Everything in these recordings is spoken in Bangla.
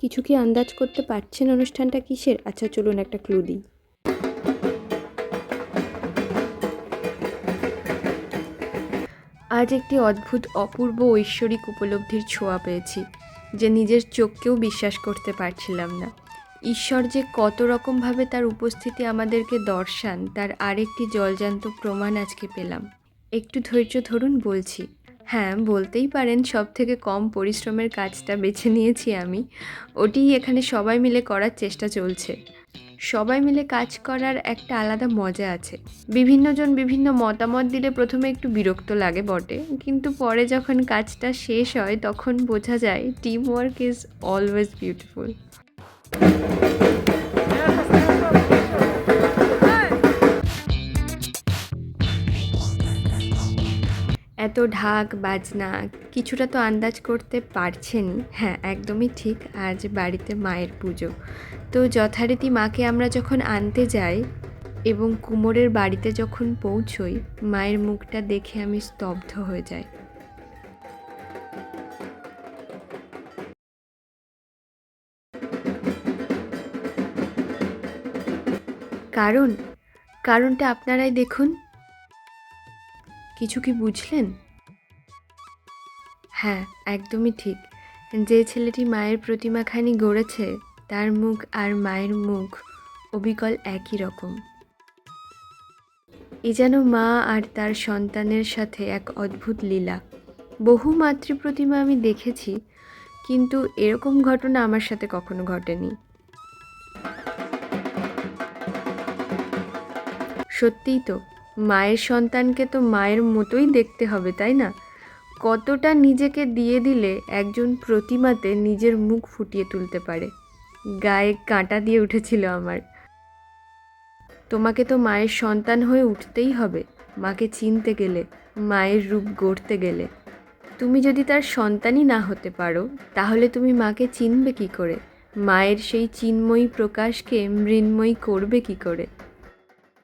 কিছু কি আন্দাজ করতে পারছেন অনুষ্ঠানটা কিসের? আচ্ছা চলুন একটা ক্লু দিই। আজ একটি অদ্ভুত, অপূর্ব, ঐশ্বরিক উপলব্ধির ছোঁয়া পেয়েছি, যে নিজের চোখকেও বিশ্বাস করতে পারছিলাম না। ঈশ্বর যে কত রকমভাবে তার উপস্থিতি আমাদেরকে দর্শান, তার আরেকটি জলজান্ত প্রমাণ আজকে পেলাম। একটু ধৈর্য ধরুন, বলছি। হ্যাঁ বলতেই পারেন সব থেকে কম পরিশ্রমের কাজটা বেছে নিয়েছি আমি। ওটিই এখানে সবাই মিলে করার চেষ্টা চলছে। সবাই মিলে কাজ করার একটা আলাদা মজা আছে। বিভিন্নজন বিভিন্ন মতামত দিলে প্রথমে একটু বিরক্ত লাগে বটে। কিন্তু পরে যখন কাজটা শেষ হয়, তখন বোঝা যায় team work is always beautiful এত ঢাক, বাজনা কিছুটা তো আন্দাজ করতে পারছেনই। হ্যাঁ একদমই ঠিক, আজ বাড়িতে মায়ের পুজো। তো যথারীতি মাকে আমরা যখন আনতে যাই এবং কুমোরের বাড়িতে যখন পৌঁছই, মায়ের মুখটা দেখে আমি স্তব্ধ হয়ে যাই। কারণ? কারণটা আপনারাই দেখুন। কিছু কি বুঝলেন? হ্যাঁ একদমই ঠিক। যে ছেলেটি মায়ের প্রতিমাখানি গড়েছে, তার মুখ আর মায়ের মুখ অবিকল একই রকম। এ যেন মা আর তার সন্তানের সাথে এক অদ্ভুত লীলা। বহু মাতৃ প্রতিমা আমি দেখেছি, কিন্তু এরকম ঘটনা আমার সাথে কখনো ঘটেনি। সত্যিই তো মায়ের সন্তানকে তো মায়ের মতোই দেখতে হবে, তাই না? কতটা নিজেকে দিয়ে দিলে একজন প্রতিমাতে নিজের মুখ ফুটিয়ে তুলতে পারে? গায়ে কাঁটা দিয়ে উঠেছিল আমার। তোমাকে তো মায়ের সন্তান হয়ে উঠতেই হবে, মাকে চিনতে গেলে, মায়ের রূপ গড়তে গেলে। তুমি যদি তার সন্তানই না হতে পারো, তাহলে তুমি মাকে চিনবে কি করে? মায়ের সেই চিন্ময়ী প্রকাশকে মৃন্ময়ী করবে কি করে?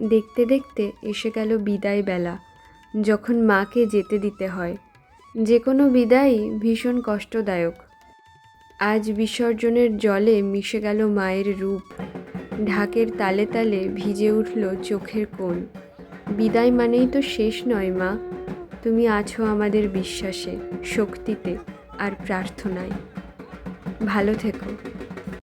দেখতে দেখতে এসে গেল বিদায় বেলা। যখন মাকে যেতে দিতে হয়। যে কোনো বিদায়ই ভীষণ কষ্টদায়ক। আজ বিসর্জনের জলে মিশে গেল মায়ের রূপ। ঢাকের তালে তালে ভিজে উঠল চোখের কোণ। বিদায় মানেই তো শেষ নয় মা। তুমি আছো আমাদের বিশ্বাসে শক্তিতে আর প্রার্থনায়। ভালো থেকো।